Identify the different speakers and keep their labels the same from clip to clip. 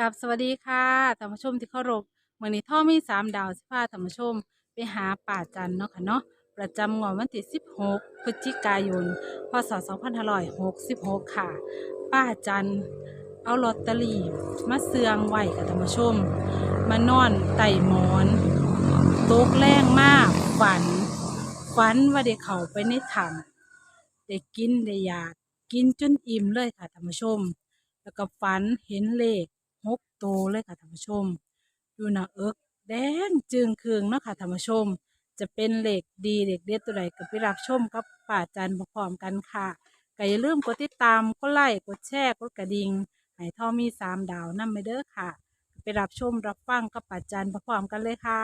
Speaker 1: กับสวัสดีค่ะท่านผู้ชมที่เคารพมื้อนี้ท่อมีสามดาวสิพาท่านผู้ชม ไปหาป่าจันเนาะค่ะเนาะประจำงวดวันที่16 พฤศจิกายน พศ 2566 ค่ะ ป้าจันเอาลอตเตอรี่มาเสืองไว้กับท่านผู้ชม มานอนไต่หมอนตกแรงมากฝัน ฝันว่าได้เขาไปในถ้ำได้กินได้อยากกินจนอิ่มเลยค่ะท่านผู้ชม แล้วก็ฝันเห็นเลข หกตัวเลยค่ะท่านผู้ชมอยู่หน้าเอิกแดงจึงคืองเนาะค่ะท่านผู้ชม จะเป็นเลขดีเลขเด็ดตัวใดก็ไปรับชมกับป่าจันพร้อมๆกันค่ะก็อย่าลืมกดติดตามกดไลค์กดแชร์กดกระดิ่งให้ท่อมีสามดาวนั่ไปเด้อค่ะ ไปรับชมรับฟังกับป่าจันพร้อมๆกันเลยค่ะ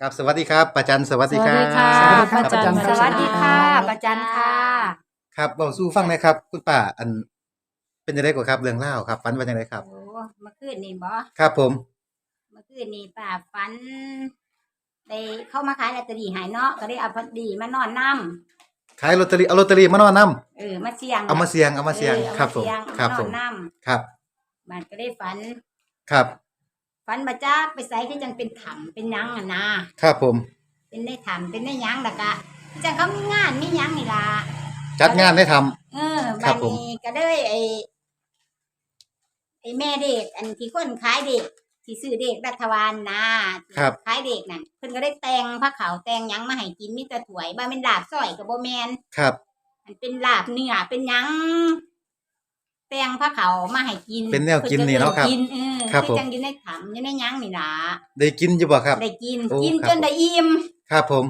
Speaker 2: ครับสวัสดีครับป้าจันสวัสดีครับ
Speaker 1: สวัสดีค่ะ
Speaker 2: สวัสดีครับ
Speaker 1: ป้าจัน
Speaker 2: ป้า
Speaker 3: สวัสดีค่ะ
Speaker 1: ครับ
Speaker 3: ประจันค่ะ
Speaker 2: ครับบอกสู้ฟังหนะครับ คุณป้าอันเป็นยังไงกว่าครับเรื่องเล่าวครับฝันว่ายังไงครับ
Speaker 3: โอ้ เมื่อคืนนี่บ่
Speaker 2: ครับผม
Speaker 3: เมื่อคืนนี่ป้าฝันได้เข้ามาขายลอตเตอรี่ใหายเนาะก็ได้เอาพอดีมานอนนํ
Speaker 2: ขายลอตเตอรี่เอาลอตเตอรี่มานอนนํ
Speaker 3: เออมาเสี่ยง
Speaker 2: เอามาเสียงเอามาเสียง
Speaker 3: ออ
Speaker 2: ครับผม
Speaker 3: เสี่ยง
Speaker 2: ครับ
Speaker 3: มาน
Speaker 2: ผ
Speaker 3: อ
Speaker 2: ม
Speaker 3: นนํ
Speaker 2: ครับ
Speaker 3: มันก็ได้ฝัน
Speaker 2: ครับ
Speaker 3: ฝันมาจ้าไปใส่คือจังเป็นถ้ำเป็นหยังอะนะครับ
Speaker 2: ผม
Speaker 3: เป็นได้ถ้ำเป็นได้หยังล่ะกะคือจังเขามีงานมีหยังนี่ล่ะ
Speaker 2: จัดงานได้ทำ
Speaker 3: เออ
Speaker 2: ครั
Speaker 3: บั
Speaker 2: บ
Speaker 3: ด
Speaker 2: ผม
Speaker 3: นี้ก็ได้ไอ้ไอ้ แม่เด็กอันที่คนขายเด็กที่ซื้อเด็กรัฐวานนะครับ ขายเด็กนั่นเพิ่นก็ได้แต่งผ้าขาวแต่งหยังมาให้กินมีแต่ถ้วยบ่าเป็นลาบซอยกับบ่แม่น
Speaker 2: ครับ
Speaker 3: มันเป็นลาบเนื้อเป็นหยังแต่งผ้าขาวมาให้กิน
Speaker 2: เป็นแนวกินนี่เนาะครับ
Speaker 3: พิ่ก็เลยกินเออ
Speaker 2: ครับ
Speaker 3: คือ
Speaker 2: ผม
Speaker 3: จังอยู่ในถังอยู่ในหยังนี่ล่ะ
Speaker 2: ได้กินอยู่บ่ครับ
Speaker 3: ได้กิน
Speaker 2: โอ้
Speaker 3: กิน
Speaker 2: ครับ
Speaker 3: จนได้อิ่ม
Speaker 2: ครับผม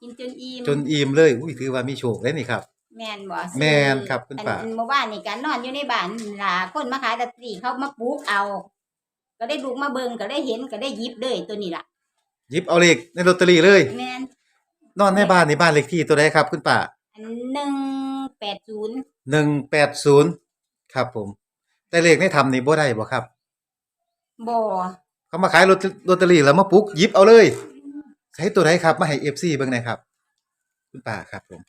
Speaker 3: กินจนอิ่ม
Speaker 2: จนอิ่มเลยอุ้ยถือว่ามีโชคเลยนี่ครับ
Speaker 3: แม่นบ่
Speaker 2: แม่นครับคุณป้า
Speaker 3: อันเมื่อวานนี่การนอนอยู่ในบ้านนี่ล่ะคนมาขายลอตเตอรี่เขามาปลูกเอา ก็ได้ลูกมาเบิ่งก็ได้เห็นก็ได้หยิบเลยตัวนี้ล่ะ
Speaker 2: หยิบเอาเลขในลอตเตอรี่เลย
Speaker 3: แม่น
Speaker 2: นอนในบ้านในบ้านเลขที่ตัวใดครับคุณป้า
Speaker 3: อันหนึ่งแปดศูนย์
Speaker 2: หนึ่งแปดศูนย์ครับผม แต่เลขในทำนี่บ่ได้บ่ครับ
Speaker 3: บ่
Speaker 2: เขามาขายลอตลอตเตอรี่แล้วมาปลุกหยิบเอาเลย ใช้ตัวไหนครับ มาให้เอฟซีเบิ่งหน่อยครับ คุณป้าครับผม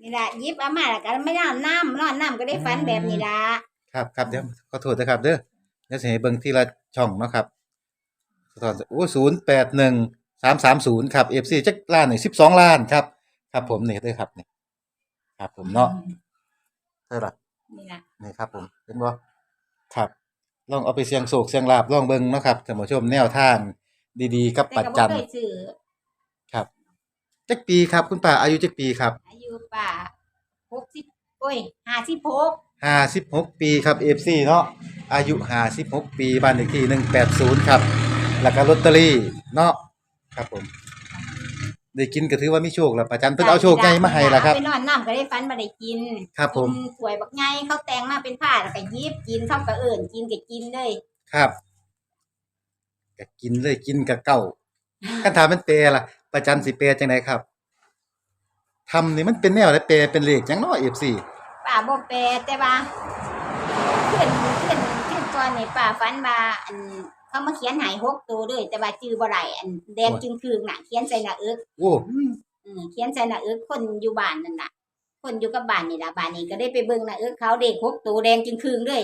Speaker 3: นี่ล่ะหยิบเอามาแล้วก็ไม่นอนน้ำนอนน้ำก็ได้ฝันแบบนี้ล่ะ
Speaker 2: ครับครับเดี๋ยวขอโทษนะครับเด้อเดี๋ยวจะให้เบิ่งทีละช่องเนาะครับขอโทษโอ้ศูนย์แปดหนึ่งสามสามศูนย์ครับเอฟซีจักล้านนี่สิบสองล้านครับ ครับผมนี่เด้อครับนี่ครับผมเนาะเท่าไหร่
Speaker 3: นี่ล่ะ
Speaker 2: นี่ครับผมเห็นบ่ครับ ลองเอาไปเสียงโศกเสียงลาบลองเบิ่งเนาะครับท่านผู้ชมแนวทางดีๆกับ
Speaker 3: แต่
Speaker 2: ปัจ
Speaker 3: ก็บ่
Speaker 2: จัน
Speaker 3: เคยซื้อ
Speaker 2: ครับจักปีครับคุณป้าอายุจักปีครับ
Speaker 3: อายุ ป่าหกสิบโอ้ยห้าสิบหก
Speaker 2: ห้าสิบหกปีครับ FC เนาะอายุห้าสิบหกปีบ้านเลขที่หนึ่งแปดศูนย์ครับ แล้วก็ลอตเตอรี่เนาะครับผม ได้กินก็ถือว่ามีโชคแล้วประจันเพิ่นเอาโชคใหญ่มาให้ล่ะครับ
Speaker 3: ไปนอนน้ำก็ได้ฝันมาได้กิน
Speaker 2: ครับผม
Speaker 3: กินสวยบักไงเขาแต่งมาเป็นผ้าแล้วก็หยิบกินเขาก็เอิ่นกินก็กินเลย
Speaker 2: ครับก็กินเลยกินกับเก่าคันถามมันแปลล่ะประจันสิแปลจังไดครับ ทำนี่มันเป็นแนวอะไรแปลเป็นเลขจังเนาะ FC
Speaker 3: ป่าบ่แปลแต่ว่าขึ้นขึ้นขึ้นก่อนนี่ป่าฝันว่าอันเขามาเขียนใหายหกตัวเลยแต่ว่าจื้อบ่ได้อันแดงจึงคืนน่ะ เขียนใส่หน้าเอิก
Speaker 2: โอ้
Speaker 3: อืมเขียนใส่หน้าเอิกคนอยู่บ้านนั่นน่ะ คนอยู่กับบ้านนี่ล่ะบ้านนี้ก็ได้ไปเบิ่งหน้าเอิกเขาเด็กหกตัวแดงจึงคืนเลย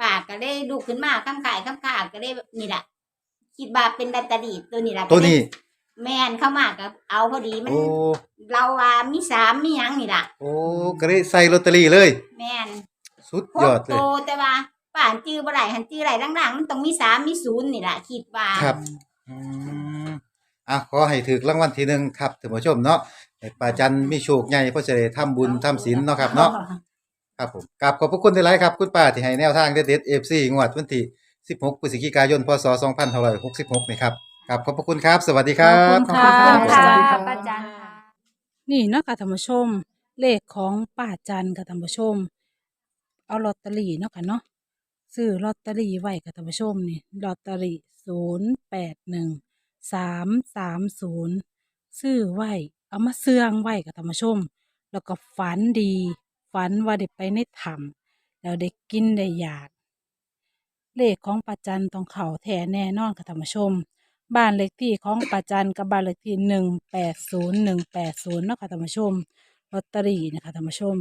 Speaker 3: ป่าก็ได้ดูขึ้นมาค้ำขายค้ำขาก็ได้นี่ล่ะคิดว่าเป็นลอตเตอรี่ตัวนี้ล่ะ
Speaker 2: ตัวนี้
Speaker 3: แม่นเข้ามากับเอาพอดีมัน
Speaker 2: โอ้
Speaker 3: เราว่ามีสามมีหยังนี่ล่ะ
Speaker 2: โอ้ก็ได้ใส่ลอตเตอรี่เลย
Speaker 3: แม่น
Speaker 2: สุด
Speaker 3: ห
Speaker 2: ยอกดเล
Speaker 3: โต
Speaker 2: ย
Speaker 3: แต่ว่าป่านจื้อบ่ได้หันจื้อไรล่างๆมันต้องมีสามมีศูนย์นี่ล่ะคิดว่า
Speaker 2: ครับ อืมอะขอให้ถึกรางวัลที่หนึ่งครับท่านผู้ชมเนาะให้ป้าจันมีโชคใหญ่เพราะจะได้ทำบุญทำศีลเนาะครับเนาะ ครับผมกราบขอบพระคุณที่ไลฟ์ครับ คุณป้าที่ให้แนวทางเด็ดๆ FC งวดวันที่ 16 พฤศจิกายน พศ 2566 นี่ครับ กราบขอบพระคุณครับ สวัสดีครับ
Speaker 1: ขอบคุณค่ะ
Speaker 3: ขอบคุณ
Speaker 1: สวัสดี
Speaker 3: ค่ะ
Speaker 1: ครับ
Speaker 3: ป้าจันค่ะ
Speaker 1: นี่เนาะค่ะท่านผู้ชม เลขของป้าจันค่ะท่านผู้ชม เอาลอตเตอรี่เนาะค่ะเนาะซื้อลอตเตอรี่ไว้ค่ะท่านผู้ชมนี่ลอตเตอรี่ศูนย์แปดหนึ่งสามสามศูนย์ซื้อไว้เอามาเสื่องไว้ค่ะท่านผู้ชม แล้วก็ฝันดี ฝันว่าได้ไปในถ้ำแล้วได้กินได้อยาก เลขของป้าจันต้องเข่าแท้แน่นอนค่ะท่านผู้ชม บ้านเลขที่ของป้าจันกับบ้านเลขที่หนึ่งแปดศูนย์หนึ่งแปดศูนย์นะคะท่านผู้ชมลอตเตอรี่นะคะท่านผู้ชม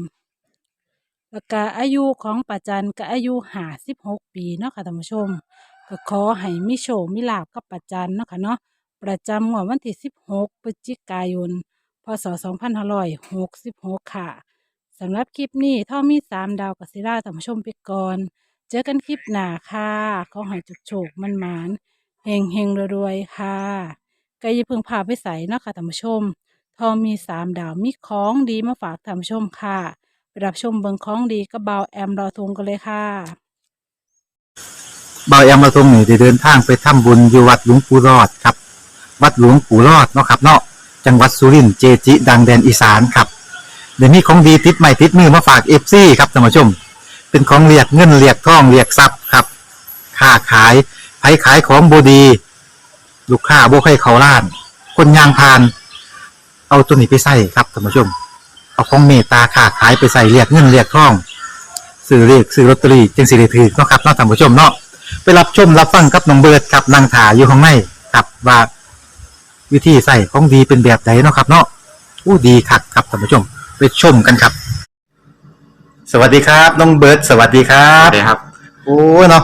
Speaker 1: แล้วก็อายุของป้าจันก็อายุห้าสิบหกปีเนาะค่ะท่านผู้ชมก็ขอให้มีโชคมีลาบกับป้าจันเนาะค่ะเนาะประจำงวดวันที่สิบหกพฤศจิกายน พศสองพันห้าร้อยหกสิบหกค่ะสำหรับคลิปนี้ท่อมีสามดาวกับซิล่าท่านผู้ชมไปก่อน เจอกันคลิปหน้าค่ะขอให้จุกโชคมันหมาน เฮงเฮงรวยๆค่ะก็อย่าเพิ่งพาไปใส่เนาะค่ะท่านผู้ชม ทองมีสามดาวมีของดีมาฝากท่านผู้ชมค่ะไปรับชมเบิงของดีกับเบาแอมรอทงกันเลยค่ะ
Speaker 2: เบาแอมมาทงนี่ได้เดินทางไปทำบุญอยู่วัดหลวงปู่รอดครับ วัดหลวงปู่รอดเนาะครับเนาะจังหวัดสุรินทร์เจจิดังแดนอีสานครับเดี๋ยวนี้ของดีติดใหม่ติดมือมาฝากเอฟซีครับท่านผู้ชม เป็นของเรียกเงินเรียกทองเรียกทรัพย์ครับ ค้าขาย ไผขายของบดี ลูกค้าบ่ให้เขาล้าน คนยางพาน เอาตัวนี้ไปใส่ครับท่านผู้ชม เอาของเมตตาค้าขายไปใส่เรียกเงินเรียกทองซื้อเรียกซื้อลอตเตอรี่จึงสิได้ถือเนาะครับเนาะท่านผู้ชมเนาะไปรับชมรับฟังกับน้องเบิร์ดครับนางถาอยู่ข้างในครับว่าวิธีใส่ของดีเป็นแบบไหนเนาะครับ เนาะอู้ดีคักครับท่านผู้ชม ไปชมกันครับ สวัสดีครับน้องเบิร์ดสวัสดีครั
Speaker 4: ครับบเลยครับ
Speaker 2: โอ้เนาะ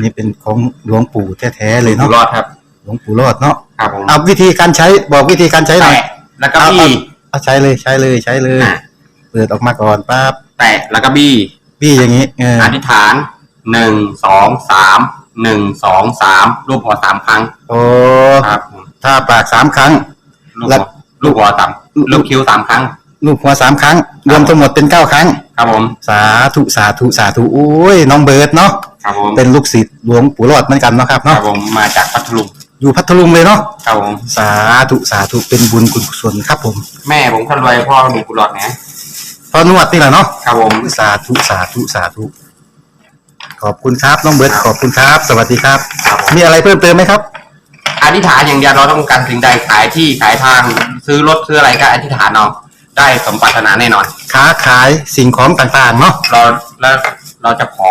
Speaker 2: นนี้เป็นของหลวงปู่แท้ๆเลย
Speaker 4: อยู่
Speaker 2: เนาะ
Speaker 4: รอดครับ
Speaker 2: หลวงปู่รอดเนาะ
Speaker 4: ครับผม
Speaker 2: เอาวิธีการใช้บอกวิธีการใช้หน่อย
Speaker 4: แตะแล้วก็บี้
Speaker 2: เอาใช้เลยใช้เลยใช้เลย
Speaker 4: อะ
Speaker 2: เปิดออกมาก่อนปั๊บ
Speaker 4: แตะแล้วก็บี้
Speaker 2: พี่อย่างนี้เออ
Speaker 4: อธิษฐานหนึ่งสองสามหนึ่งสองสามรูปหัวสามครั้ง
Speaker 2: โอ้
Speaker 4: ครับผม
Speaker 2: ถ้าปากสามครั้ง
Speaker 4: ลูก
Speaker 2: แล้
Speaker 4: หั
Speaker 2: ว
Speaker 4: ว ลูกหัวสามลูกคิ้วสามครั้ง
Speaker 2: ลูกหัวสามครั้ง รวมทั้งหมดเป็นเก้าครั้ง
Speaker 4: ครับผม
Speaker 2: สาธุสาธุสาธุโอ้ยน้องเบิร์ดเนาะ
Speaker 4: ครับผม
Speaker 2: เป็นลูกศิษย์หลวงปู่รอดเหมือนกันเนาะครับ
Speaker 4: ครั
Speaker 2: เนาะ
Speaker 4: บผมมาจากพัทลุง
Speaker 2: อยู่พัทลุงเลยเนาะ
Speaker 4: ครับผม
Speaker 2: สาธุสาธุเป็นบุญกุศลครับผม
Speaker 4: แม่ผมคนรวยพ่อมีกุหลาบนะ
Speaker 2: พอนวดนี่แหละเนาะ
Speaker 4: ครับผม
Speaker 2: สาธุสาธุสาธุขอบคุณครับน้องเบิร์ดขอบคุณครับ สวัสดีครับ
Speaker 4: ครับผม
Speaker 2: มีอะไรเพิ่มเติมไหมครับ
Speaker 4: อธิษฐานอย่างเดียวเราต้องการสิ่งใดขายที่ขายทาง ซื้อรถซื้ออะไรก็อธิษฐานเอาได้สมปรารถนาแน่นอน
Speaker 2: ค้าขายสิ่งของต่างๆเนาะ
Speaker 4: เราแล้วเราจะขอ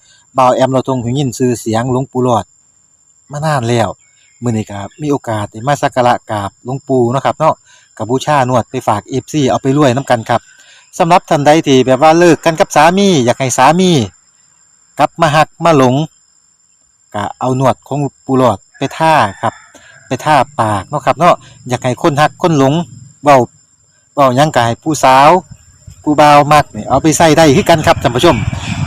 Speaker 2: บ่าวแอมเราทรงหูยินชื่อเสียงหลวงปู่หลอดมานานแล้วมื้อนี้ก็มีโอกาสได้มาสักการะกราบหลวงปู่เนาะครับเนาะกับบูชานวดไปฝาก FC เอาไปรวยนํกันครับสำหรับท่านใดที่แบบว่าเลิกกันกับสามี อยากให้สามี กลับมาหักมาหลงก็เอาหนวดของปูหลอดไปท่าครับ ไปท่าปากเนาะครับเนาะอยากให้คนหักคนหลงเบาเบายังกายผู้สาว ผู้บ่าวมักเนี่ยเอาไปใส่ได้คือกันครับท่านผู้ชม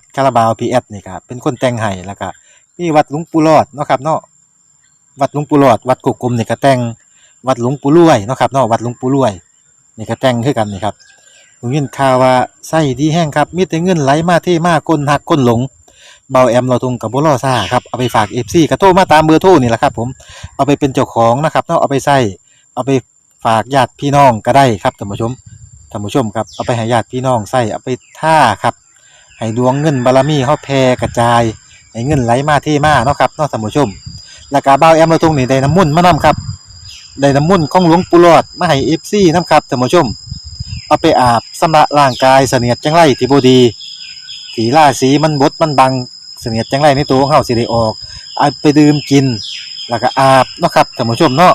Speaker 2: ดคาราบาวพีแอดนี่ครับเป็นคนแต่งให้แล้วก็มีวัดหลวงปู่รอดเนาะครับเนาะวัดหลวงปู่รอด วัดกุกกลมนี่ก็แต่งวัดหลวงปู่รวยเนาะครับเนาะวัดหลวงปู่รวยนี่ก็แต่งคือกันนี่ครับผมยินข่าวว่าไส้ดีแห้งครับมีแต่เงินไหลมาเทมาก้นหักก้นหลงเบาแอมเราทงกับบุรอซ่าครับเอาไปฝากเอฟซีกระโทรมาตามเบอร์โทรนี่แหละครับ ผมเอาไปเป็นเจ้าของนะครับเนาะเอาไปใส่เอาไปฝากญาติพี่น้องก็ได้ครับท่านผู้ชมท่านผู้ชมครับเอาไปให้ญาติพี่น้องใส่เอาไปท่าครับ ให้ดวงเงินบารมีเฮาแผ่กระจายให้เงินไหลมาเทมาเนาะครับเนาะท่านผู้ชมแล้วก็เบาแอมเราทงนี่ได้น้ำมุ่นมานํครับได้น้ำมุ่นของหลวงปู่รอดมาให้เอฟซีนํครับท่านผู้ชม เอาไปอาบสำระร่างกายเสนียดจังไรที่บดีถีล่าสีมันบดมันบังเสนียดจังไรในตัวของเฮาสิได้ออกเอาไปดื่มกินแล้วก็อาบเนาะครับท่านผู้ชมเนาะ